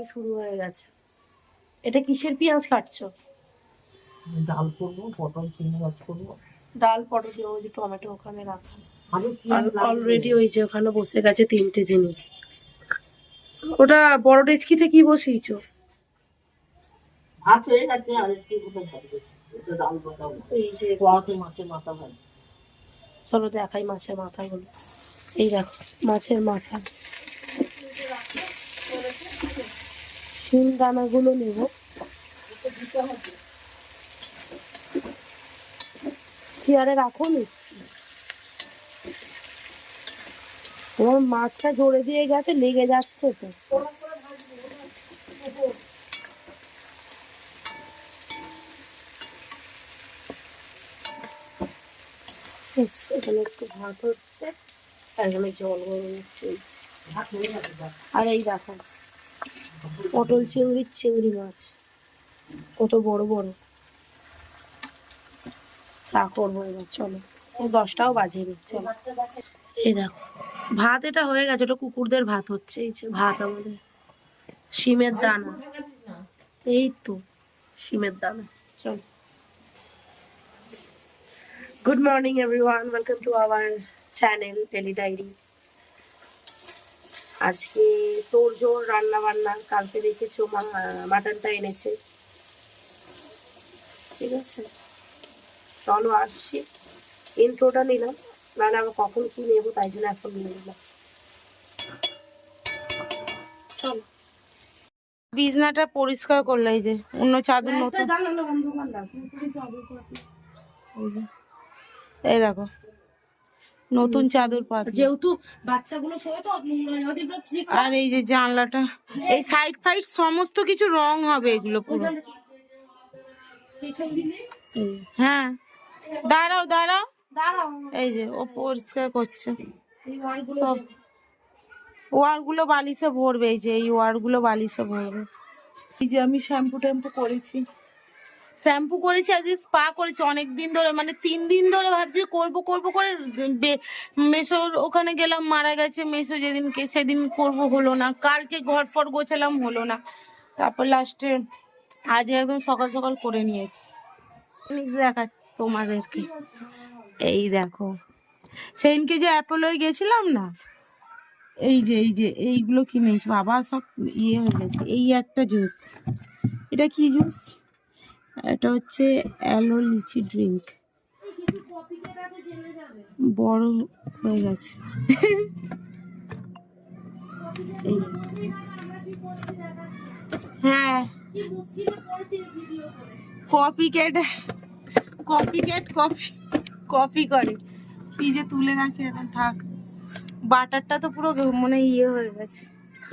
কাটতে শুরু হয়ে গেছে। এটা কিসের পেঁয়াজ কাটছো? ডাল করব পটল চিংড়ি মাছ করব। ডাল পটল দিয়ে ওই যে টমেটো ওখানে রাখা। আমি কি অলরেডি ওই যে ওখানে বসে গেছে তিনটে জিনিস। ওটা বড় ডেচকিতে কি বসিয়েছো? আছে আছে ডাল এই যে পোয়াতে মাছের মাথা ভাই চলো দেখাই মাছের মাথাগুলো। এই দেখো মাছের মাথা। শিম দানাগুলো নেব। চেয়ারে রাখো নিচ্ছি তোমার মাছটা জোরে দিয়ে গেছে, লেগে যাচ্ছে তো। এখানে একটু ভাত হচ্ছে। আর এখানে জল গরম হচ্ছে। আর এই দেখো। পটল চিংড়ির চিংড়ি মাছ। কত বড় বড়। চা করব এবার, চলো। দশটাও চলো। এই দেখো, ভাত এটা হয়ে গেছে ওটা কুকুরদের ভাত হচ্ছে, এই যে ভাত আমাদের। শিমের দানা। এই তো, শিমের দানা, চলো। Good morning everyone welcome to our channel daily diary আজকে তোর জোর রান্না বান্না কালকে দেখেছ মাটনটা এনেছে। ঠিক আছে? চলো আসছি। ইন্ট্রোটা নিলাম। নাহলে আবার কখন কি নেব তাই জন্য এখন নিয়ে নিলাম। চলো। বিছনাটা পরিষ্কার করল এই যে অন্য চাদর নতুন। এই দেখো। নতুন চাদর পাতা যেহেতু বাচ্চাগুলো শোয় তো হয়, আর এই যে জানলাটা এই সাইড ফাইড সমস্ত কিছু রং হবে এগুলো পুরো। হ্যাঁ। দাঁড়াও দাঁড়াও। এই যে ও পরিষ্কার করছে। সব ওয়ারগুলো বালিশে ভরবে এই যে এই ওয়ারগুলো বালিশে ভরবে। এই যে আমি শ্যাম্পু ট্যাম্পু করেছি। শ্যাম্পু করেছি, আজকে স্পা করেছি অনেক দিন ধরে মানে তিন দিন ধরে ভাবছি করব করব করে মেসোর ওখানে গেলাম, মারা গেছে মেসো যেদিনকে সেদিন করব হলো না, কালকে ঘর ফর গোছালাম হলো না, তারপর লাস্টে আজ একদম সকাল সকাল করে নিয়েছি। দেখা তোমাদেরকে। এই দেখো সেদিনকে যে অ্যাপোলোয় গেছিলাম না, এই যে এই যে, এইগুলো কিনেছি, বাবা সব ইয়ে হয়ে গেছে, এই একটা জুস, এটা কি জুস? এটা হচ্ছে অ্যালো লিচি ড্রিঙ্ক। বড় হয়ে গেছে। হ্যাঁ। কপি কেট কপি কেট কপি কপি করে। ফ্রিজে তুলে রাখে, এখন থাক। বাটারটা তো পুরো মানে ইয়ে হয়ে গেছে।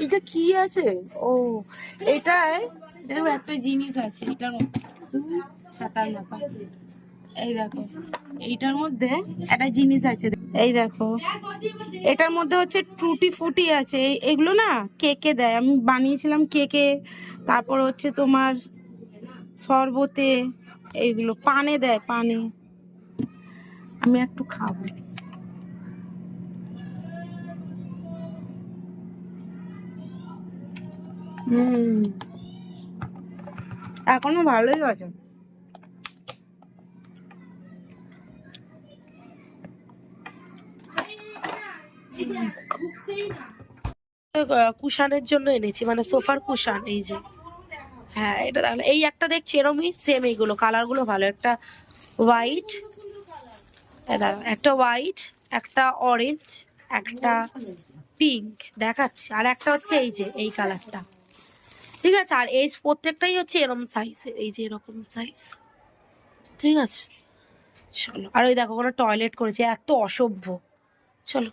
এটা কি আছে? ও, এটায় দেখো একটা জিনিস আছে, এটার মধ্যে ছাতার মতো। এই দেখো, এইটার মধ্যে একটা জিনিস আছে। এই দেখো, এটার মধ্যে হচ্ছে ট্রুটি ফুটি আছে। এগুলো না কেকে দেয়। আমি বানিয়েছিলাম কেকে, তারপর হচ্ছে তোমার শরবতে এইগুলো পানে দেয়, পানে। আমি একটু খাব। হুম। এখনও ভালোই আছে। কুশানের জন্য এনেছি মানে সোফার কুশান এই যে। হ্যাঁ এটা দেখো এই একটা দেখছি, এরমই সেম এইগুলো কালারগুলো ভালো। একটা হোয়াইট একটা হোয়াইট একটা অরেঞ্জ একটা পিঙ্ক দেখাচ্ছি। আর একটা হচ্ছে এই যে, এই কালারটা ঠিক আছে? আর এই প্রত্যেকটাই হচ্ছে এরকম সাইজের এই যে এরকম সাইজ ঠিক আছে? চলো। আর ওই দেখো কোনো টয়লেট করেছে এত অসভ্য। চলো।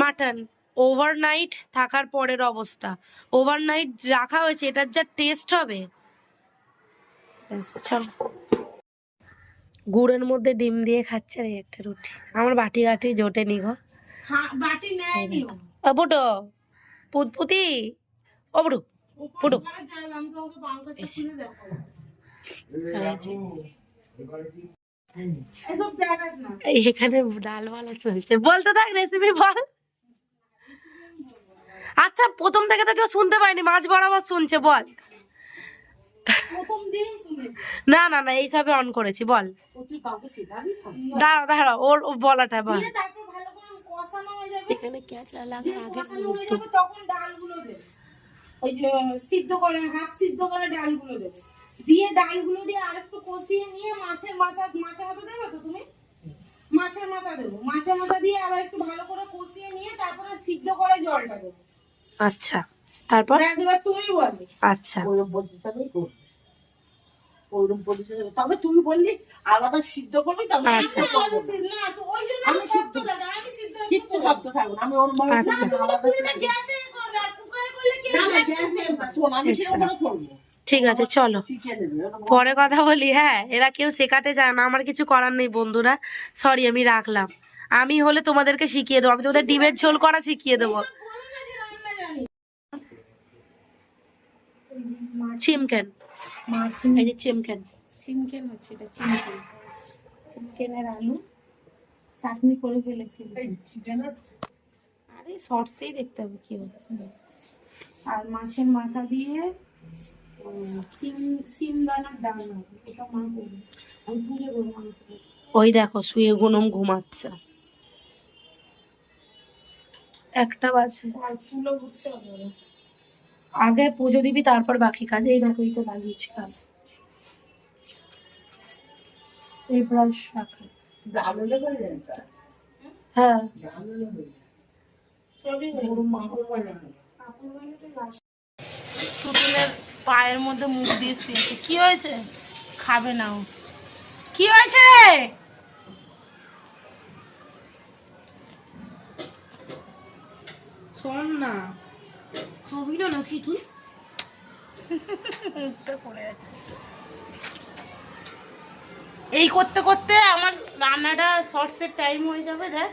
মাটন ওভারনাইট থাকার পরের অবস্থা। ওভারনাইট রাখা হয়েছে এটার যা টেস্ট হবে। চলো। গুড়ের মধ্যে ডিম দিয়ে খাচ্ছে রে একটা রুটি। আমার বাটি গাটি জোটে নি গো বাটি নেয়নি ও। ফুটো পুতপুতি। না এই এখানে ডালওয়ালা চলছে। বলতে থাক রেসিপি বল। আচ্ছা প্রথম থেকে তো কেউ শুনতে পায়নি মাঝ বরাবর শুনছে বল। না না না এইসবে অন করেছি বল। ও তুই কাউকে শেখাবি তো? দাঁড়া দাঁড়া ওর ও বলাটা বল এখানে ক্যাচা লাগার আগে ওই যে সিদ্ধ করে হাফ সিদ্ধ করে ডালগুলো দেবে। দিয়ে ডালগুলো দিয়ে আরেকটু কষিয়ে নিয়ে মাছের মাথা মাছের মাথা দেবে তো তুমি? মাছের মাথা দেবো। মাছের মাথা দিয়ে আবার একটু ভালো করে কষিয়ে নিয়ে তারপরে সিদ্ধ করে জলটা দেবো। আচ্ছা। তারপর? এবার তুমি বলবে। আচ্ছা। করবি। ওইরকম পজিশনে তবে তুমি বললি আলাদা সিদ্ধ করবি তবে আচ্ছা। না। না তো ওই জন্য আমি আমি সিদ্ধ- আমি সিদ্ধ কিচ্ছু শব্দ থাকবে আমি ওর মনে। আলাদা সিদ্ধ- করবে ঠিক আছে চলো। পরে কথা বলি হ্যাঁ এরা কেউ শেখাতে চায় না আমার কিছু করার নেই বন্ধুরা। সরি আমি রাখলাম। আমি হলে তোমাদেরকে শিখিয়ে দেবো আমি তোমাদের ডিমের ঝোল করা শিখিয়ে দেবো। বলো না যে রান্না জানি। চিমকেন। এই যে চিমকেন। চিকেন হচ্ছে এটা চিকেন চিকেনের আলু চাটনি করে ফেলেছি। আরে শর্টসেই দেখতে হবে কি হচ্ছে। আর মাছের মাথা দিয়ে সিম সিম দানার ডাল হবে এটা মা করবে। আমি পুজো করব ওই দেখো শুয়ে গুনম ঘুমাচ্ছে। একটা বাজে। আর ফুলও বুঝতে হবে ওরা। আগে পুজো দিবি তারপর বাকি কাজ। এই দেখো এই তো লাগিয়েছি কাজ এই ব্রাশ রাখা। হয়ে টুটুলের পায়ের মধ্যে মুখ দিয়ে শুয়েছে। কি হয়েছে? খাবে না ও। কি হয়েছে? শোন না। খাবি না নাকি তুই। মুখটা পড়ে আছে এই করতে করতে আমার রান্নাটা শর্টসের টাইম হয়ে যাবে দেখ।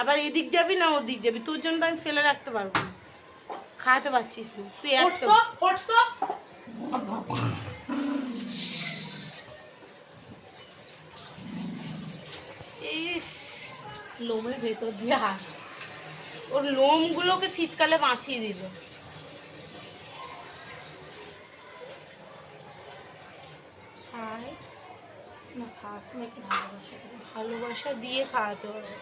আবার এদিক যাবি না ওদিক যাবি? তোর জন্য আমি ফেলে রাখতে পারব না। খাওয়াতে পারছিস না। তুই একদম লোমের ভেতর দিয়ে হাত ওর লোমগুলোকে শীতকালে বাঁচিয়ে দিল। না না একটু ভালোবাসা ভালোবাসা দিয়ে খাওয়াতে হবে।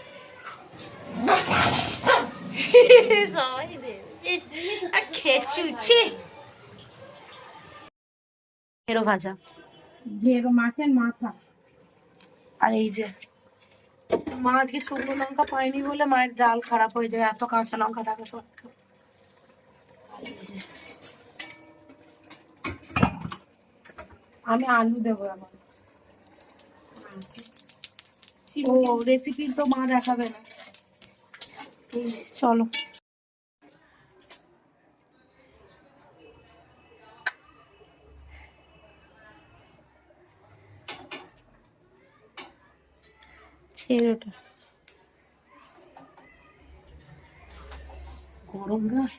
সবাই দেবে। খেচুছি ভাজা মাছের মাথা আর এই যে মা আজকে শুকনো লঙ্কা পায়নি বলে মায়ের ডাল খারাপ হয়ে যাবে এত কাঁচা লঙ্কা থাকে সত্ত্বেও আমি আলু দেবো এখন। রেসিপি তো মা দেখাবে না। চলো। ছেড়ে ওটা। গরম নয়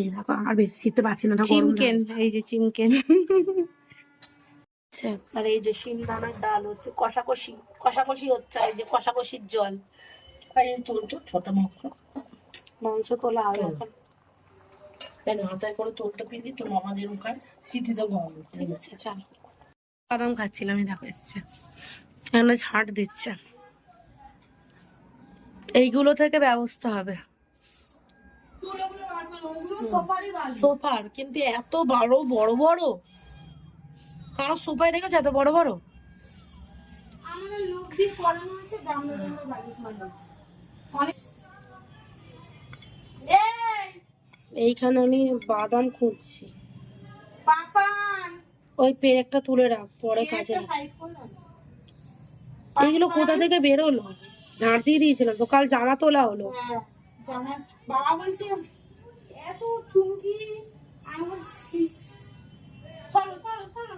এই দেখো আর বেশি শীতে পাচ্ছি না না চিমকেন এই যে চিমকেন। আচ্ছা। আর এই যে শিম দানার ডাল হচ্ছে কষাকষি কষাকষি হচ্ছে এই যে কষাকষির জল। আর এই তোর তো ছোট মাংস। মাংস তোলা হবে। এখন করে তোলতে পেলি তো মামাদের ওখানে সিটি দেবো আমি ঠিক আছে চল। বাদাম খাচ্ছিলাম এই দেখো এসছে। এখানে ছাড় দিচ্ছে। এইগুলো থেকে ব্যবস্থা হবে। সোফার কিন্তু এত বড় বড় বড়। কারও সোফায় দেখেছ এত বড় বড়? এইখানে আমি বাদাম খুঁজছি। ওই পেরেকটা তুলে রাখ পরে কাজে এইগুলো কোথা থেকে বেরোলো ঝাড় দিয়ে দিয়েছিলাম তো কাল জামা তোলা হলো। হ্যাঁ, বাবা বলছে এত চুমকি। আমি বলছি সরো সরো সরো।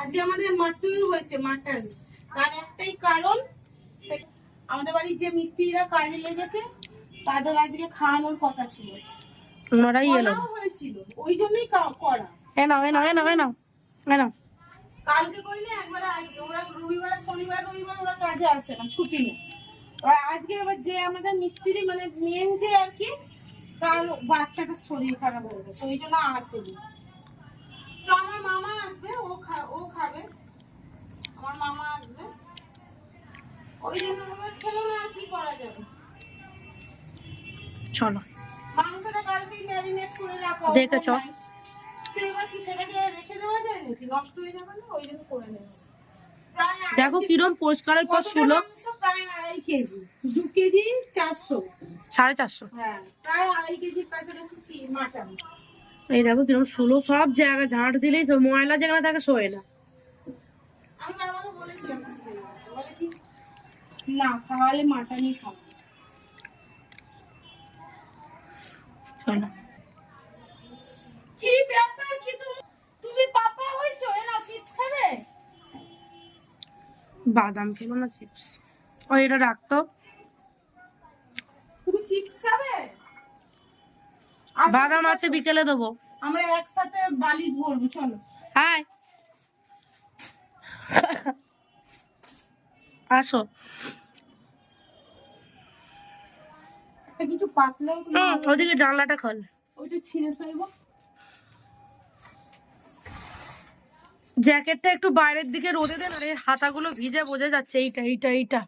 আজকে আমাদের মাটন হয়েছে মাটন তার একটাই কারণ আমাদের বাড়ির যে মিস্ত্রিরা কাজে লেগেছে তাদের আজকে খাওয়ানোর কথা ছিল। ওনারাই এলো। হয়েছিল ওই জন্যই করা। এ নাও এ নাও এ নাও এ নাও এ নাও। কালকে করিনি একবার আজকে ওরা রবিবার শনিবার রবিবার ওরা কাজে আসে না ছুটি নেই। আর আজকে এবার যে আমাদের মিস্ত্রি মানে মেন যে আর কি তার বাচ্চাটার শরীর খারাপ হয়ে গেছে ওই জন্য আসেনি। তো আমার মামা আসবে ও খা ও খাবে। আমার মামা আসবে। ওই জন্য আমরা খেলো না আর কি করা যাবে? চলো। মাংসটা কালকেই ম্যারিনেট করে রাখা দেখেছ? এবার কি সেটাকে রেখে দেওয়া যায় নাকি? নষ্ট হয়ে যাবে না? ওই জন্য করে নেব। দেখো কিরম পরিষ্কারের পর? প্রায় আড়াই কেজি। দু কেজি চারশো। সাড়ে চারশো। হ্যাঁ প্রায় আড়াই কেজির কাছাকাছি মাটন। এই দেখো কিরম শুলো সব জায়গা ঝাঁট দিলেই সব ময়লা যেখানে থাকে শোয় না। আমি বাবাকে বলেছিলাম না খাওয়ালে মাটনই খাব। চলো কি ব্যাপার কি তুমি তুমি পাপা হয়েছো? এ না চিপস খাবে? বাদাম খেলো না চিপস। ও এটা রাখতো তুমি চিপস খাবে? বাদাম আছে বিকেলে দেবো। আমরা একসাথে বালিশ ভরবো চলো। হাই। আসো। একটা কিছু পাতলাও তো ওদিকে জানলাটা খোল। ওইটা ছিঁড়ে ফেলব। জ্যাকেটটা একটু বাইরের দিকে রোদে দেন আর এর হাতাগুলো ভিজে বোঝা যাচ্ছে। এইটা এইটা এইটা।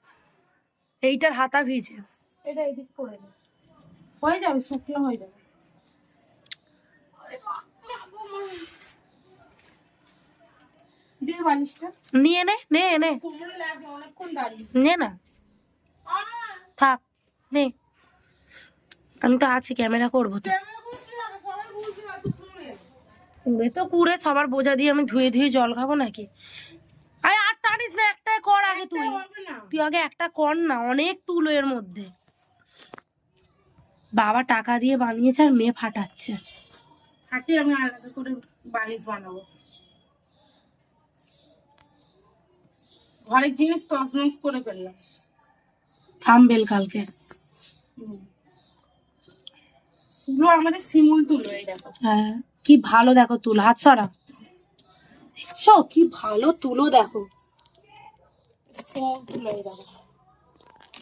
এইটার হাতা ভিজে। এটা এদিক করে দে। হয়ে যাবে শুকনো হয়ে যাবে। নিয়ে নে নে নে। নে না। থাক নে। আমি তো আছি ক্যামেরা করব তো। কুড়ে। তো কুড়ে সবার বোঝা দিয়ে আমি ধুয়ে ধুয়ে জল খাব নাকি? আরে আর টানিস না একটা কর আগে তুই। তুই আগে একটা কর না অনেক তুলো এর মধ্যে। বাবা টাকা দিয়ে বানিয়েছে আর মেয়ে ফাটাচ্ছে। হাঁটি আমি আলাদা করে বালিশ বানাবো। ঘরের জিনিস তসনস করে ফেললাম। থামবেল কালকে। হুম। এগুলো আমাদের শিমুল তুলো এই দেখো। হ্যাঁ কি ভালো দেখো তুলো হাত সরা। দেখছ? কি ভালো তুলো দেখো। শিমুল তুলো এই দেখো।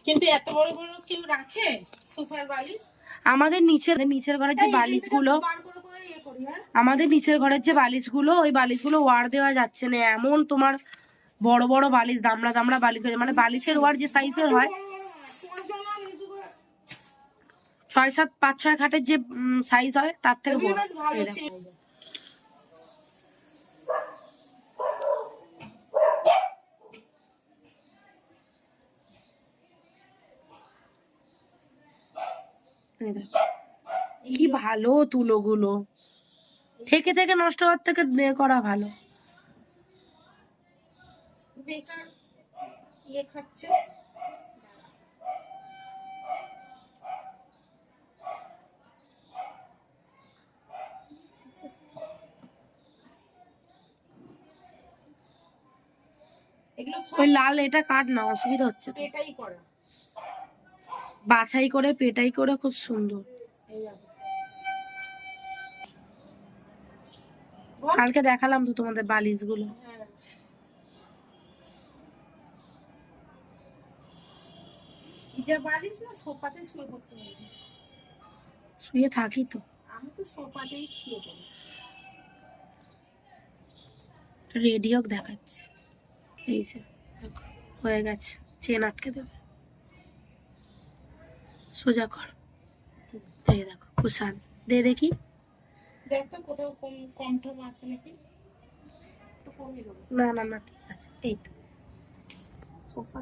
কিন্তু এত বড় বড় কেউ রাখে? সোফার বালিশ? আমাদের নিচের নিচের ঘরের যে বালিশগুলো ইয়ে হ্যাঁ? আমাদের নিচের ঘরের যে বালিশগুলো ওই বালিশগুলো ওয়ার দেওয়া যাচ্ছে না। এমন তোমার বড় বড় বালিশ দামড়া দামড়া বালিশ। মানে বালিশের ওয়ার যে সাইজের হয় তোমার জন্য আমি নিচু করে- ছয় সাত পাঁচ ছয় খাটের যে সাইজ হয় তার থেকে বড়। কি ভালো তুলোগুলো। থেকে থেকে নষ্ট হওয়ার থেকে করা ভালো। বেকার ইয়ে খাচ্ছে এগুলো সব ওই লাল এটা কাট না অসুবিধা হচ্ছে এটাই করা। বাছাই করে পেটাই করে খুব সুন্দর। কালকে দেখালাম তো তোমাদের বালিশগুলো। হ্যাঁ। এটা বালিশ না সোফাতে শুয়ে পড়তে হবে? শুয়ে থাকি তো। আমি তো সোফাতেই শুয়ে রেডিও দেখাচ্ছি। এই যে দেখো হয়ে গেছে। চেন আটকে দেবে। সোজা কর। এই দেখো কুষান দে দেখি। দেখ তো কোথাও কম কম টম আছে নাকি? না না না ঠিক আছে। এই তো। সোফা।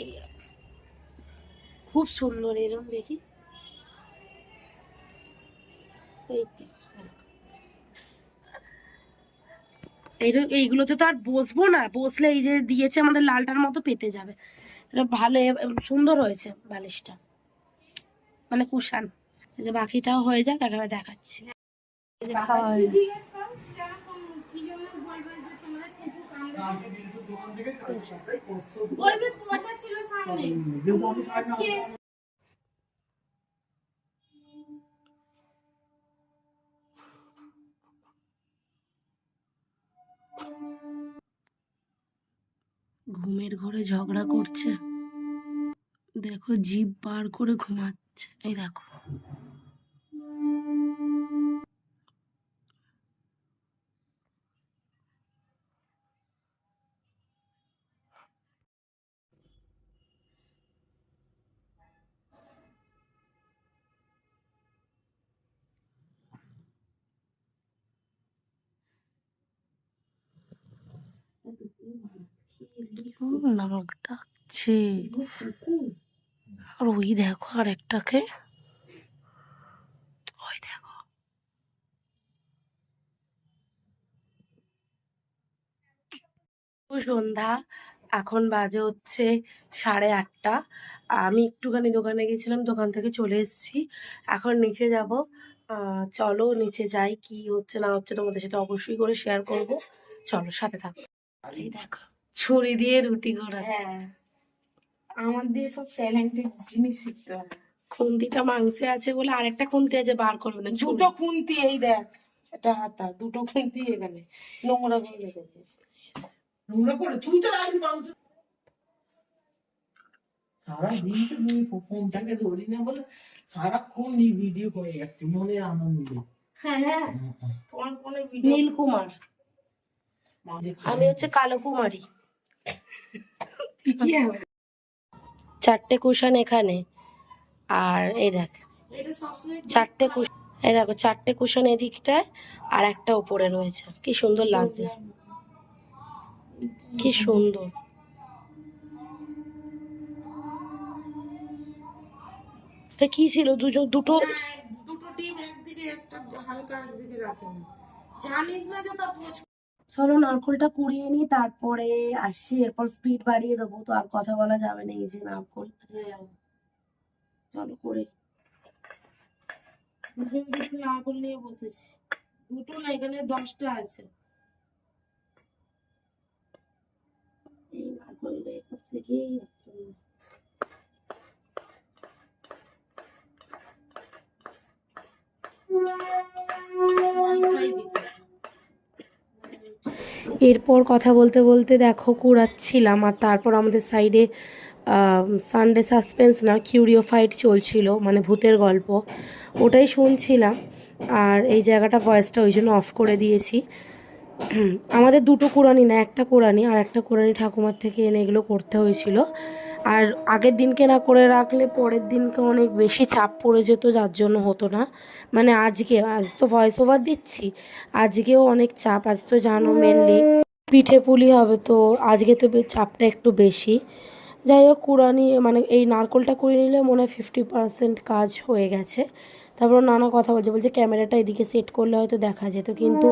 এই খুব সুন্দর এরকম দেখি। এই তো। এইগুলোতে তো আর বসবো না। বসলে এই যে দিয়েছে আমাদের লালটার মতো পেতে যাবে। এটা ভালো সুন্দর হয়েছে বালিশটা। মানে কুশান। এই যে বাকিটাও হয়ে যাক একেবারে দেখাচ্ছি। এই যে খাওয়া হয়ে। ঘুমের ঘরে ঝগড়া করছে। দেখো জিভ বার করে ঘুমাচ্ছে। এই দেখো। নাক ডাকছে আর ওই দেখো আর একটাকে। ওই দেখো। সন্ধ্যা, এখন বাজে হচ্ছে সাড়ে আটটা। আমি একটুখানি দোকানে গেছিলাম, দোকান থেকে চলে এসেছি। এখন নিচে যাব। চলো নিচে যাই, কি হচ্ছে না হচ্ছে তোমাদের সাথে অবশ্যই করে শেয়ার করব। চলো, সাথে থাকো। দেখো। ছুরি দিয়ে রুটি করাচ্ছে হ্যাঁ। আমার দিয়ে সব ট্যালেন্টেড জিনিস শিখতে হবে খুন্তিটা মাংসে আছে বলে আরেকটা খুন্তি আছে বার করবে না দুটো খুন্তি এই দেখ এটা হাতা দুটো খুন্তি এখানে নোংরা করে নোংরা করে তুই তো রাখবি মাংস। সারাদিন তো তুই ফোনটাকে ধরি না বলে সারাক্ষণ এই ভিডিও করে যাচ্ছি মনে আনন্দে। হ্যাঁ হ্যাঁ। তোমার ফোনে ভিডিও নীল কুমার মাঝে আমি হচ্ছে কালো কুমারী। চারটে কুশন এখানে। আর এই দেখ, চারটে কুশন এই দেখো, চারটে কুশন এদিকটায় আর একটা উপরে রয়েছে। কি সুন্দর লাগছে। কি সুন্দর। কি ছিল? দুটো দুটো দুটো টিম একদিকে, একটা হালকা একদিকে রাখে না জানিস না যে তার চলো নারকোলটা কুড়িয়ে নিই তারপরে আসছি এরপর স্পিড বাড়িয়ে দেবো তো আর কথা বলা যাবে না এই যে নারকোল। হ্যাঁ। চলো করে। দুটো নিয়ে বসেছি। দুটো না এখানে দশটা আছে। এই নারকলটা এরপর থেকেই এরপর কথা বলতে বলতে দেখো কুড়াচ্ছিলাম আর তারপর আমাদের সাইডে সানডে সাসপেন্স না কিউরিও ফাইট চলছিল মানে ভূতের গল্প। ওটাই শুনছিলাম আর এই জায়গাটা ভয়েসটা ওই জন্য অফ করে দিয়েছি। আমাদের দুটো কোরআনি না, একটা কোরআনি আর একটা কোরআনি ঠাকুমার থেকে এনে এগুলো করতে হয়েছিল। আর আগের দিনকে না করে রাখলে পরের দিনকে অনেক বেশি চাপ পড়ে যেত, যার জন্য হতো না। মানে আজকে, আজ তো ভয়েস ওভার দিচ্ছি। আজকেও অনেক চাপ, আজ তো জানো মেনলি পিঠে পুলি হবে, তো আজকে তো চাপটা একটু বেশি। যাই হোক কুড়ানি মানে এই নারকলটা করে নিলে মনে হয় ফিফটি পার্সেন্ট কাজ হয়ে গেছে। তারপর নানা কথা বলছে বলছে ক্যামেরাটা এদিকে সেট করলে হয়তো দেখা যেত, কিন্তু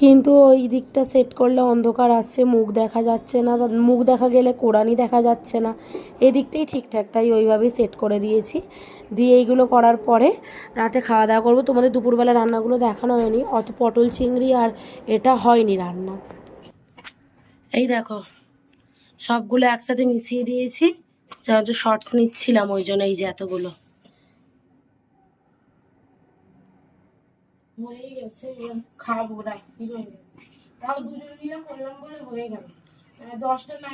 কিন্তু ওই দিকটা সেট করলে অন্ধকার আসছে, মুখ দেখা যাচ্ছে না মুখ দেখা গেলে কোরআনি দেখা যাচ্ছে না। এদিকটাই ঠিকঠাক, তাই ওইভাবেই সেট করে দিয়েছি। দিয়ে এইগুলো করার পরে রাতে খাওয়া দাওয়া করব। তোমাদের দুপুরবেলা রান্নাগুলো দেখানো হয়নি, অত পটল চিংড়ি আর এটা হয়নি রান্না। এই দেখো, সবগুলো একসাথে মিশিয়ে দিয়েছি শর্টস নিচ্ছিলাম ওই জন্য এই যে এতগুলো। হয়ে গেছে খাব রাত্রি হয়ে গেছে। তাও দুজন মিলে করলাম বলে হয়ে গেল। মানে দশটা না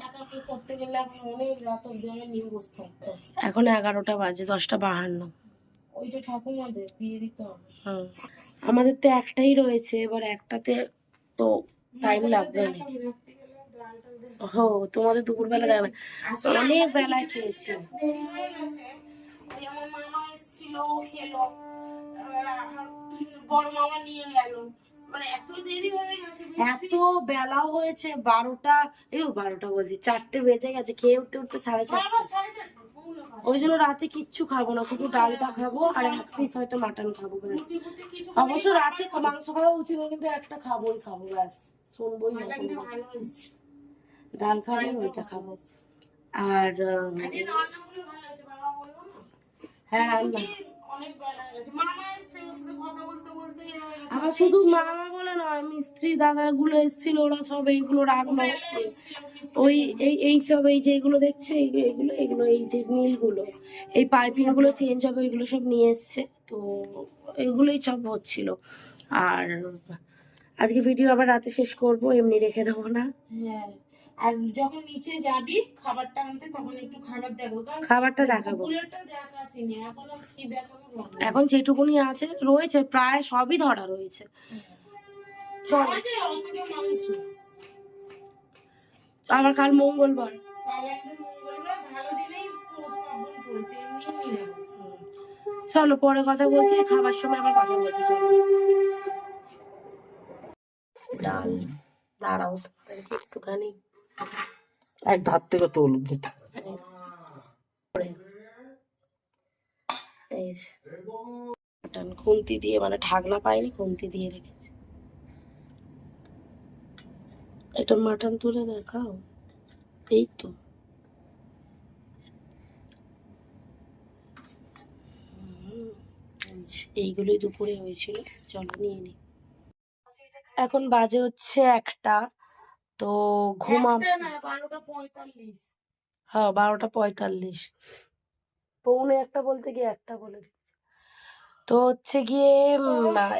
একা করতে গেলে এখন অনেক রাত অব্দি আমি নিয়ে এখন এগারোটা বাজে দশটা বাহান্ন। ওইটা ঠাকুমাদের দিয়ে দিতে হবে। আমাদের তো একটাই রয়েছে এবার একটাতে তো টাইম লাগবে দেখ- হো তোমাদের দুপুরবেলা দেখ অনেক বেলায় খেয়েছি। আমার মামা এসেছিল খেলো। আমার বড় মামা নিয়ে গেল। মানে এত দেরি হয়ে গেছে এত বেলাও হয়েছে বারোটা এই বারোটা বলছি চারটে বেজে গেছে খেয়ে উঠতে উঠতে সাড়ে চারটে। ওই জন্য রাতে কিচ্ছু খাব না শুধু ডালটা খাব আর এক পিস হয়তো মাটন খাব ব্যাস। অবশ্য রাতে মাংস খাওয়া উচিত কিন্তু একটা খাবোই খাব ব্যাস। শুনবোই ডাল খাব ওইটা খাব। আর হ্যাঁ আবার শুধু মামা বলে নয় মিস্ত্রি দাদা গুলো এসেছিল ওরা সব এইগুলো রাখল ওই এই এই সব এই যেগুলো দেখছ এই- এইগুলো এগুলো এই যে নীলগুলো এই পাইপিংগুলো চেঞ্জ হবে এগুলো সব নিয়ে এসছে। তো এগুলোই সব হচ্ছিল। আর আজকে ভিডিও আবার রাতে শেষ করব এমনি রেখে দেবো না। হ্যাঁ। আর যখন নিচে যাবি খাবারটা আনতে তখন একটু খাবার দেখব। কারণ খাবারটা দেখাবো। দেখাসিনি এখন কি দেখাবো এখন যেটুকুনি আছে রয়েছে প্রায় সবই ধরা রয়েছে। চল। আবার কাল মঙ্গলবার। চলো পরে কথা বলছি খাবার সময় আবার কথা বলছি চলো। ডাল দাঁড়াও একটুখানি এক ধার থেকে তোল। খুন্তি দিয়ে মানে ঢাকনা পাইনি খুন্তি দিয়ে রেখেছি। এটা মাটন তুলে দেখাও। এই তো। এইগুলোই দুপুরে হয়েছিল। চলো নিয়ে নি। এখন বাজে হচ্ছে একটা। তো ঘুমাম হ্যাঁ বারোটা পঁয়তাল্লিশ। পৌনে একটা বলতে গিয়ে একটা বলে তো হচ্ছে গিয়ে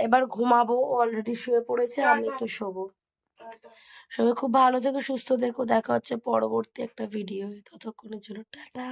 এবার ঘুমাবো অলরেডি শুয়ে পড়েছে আমি তো শোবো। সবাই খুব ভালো থেকো সুস্থ দেখো দেখা হচ্ছে পরবর্তী একটা ভিডিও ততক্ষণের জন্য টাটা।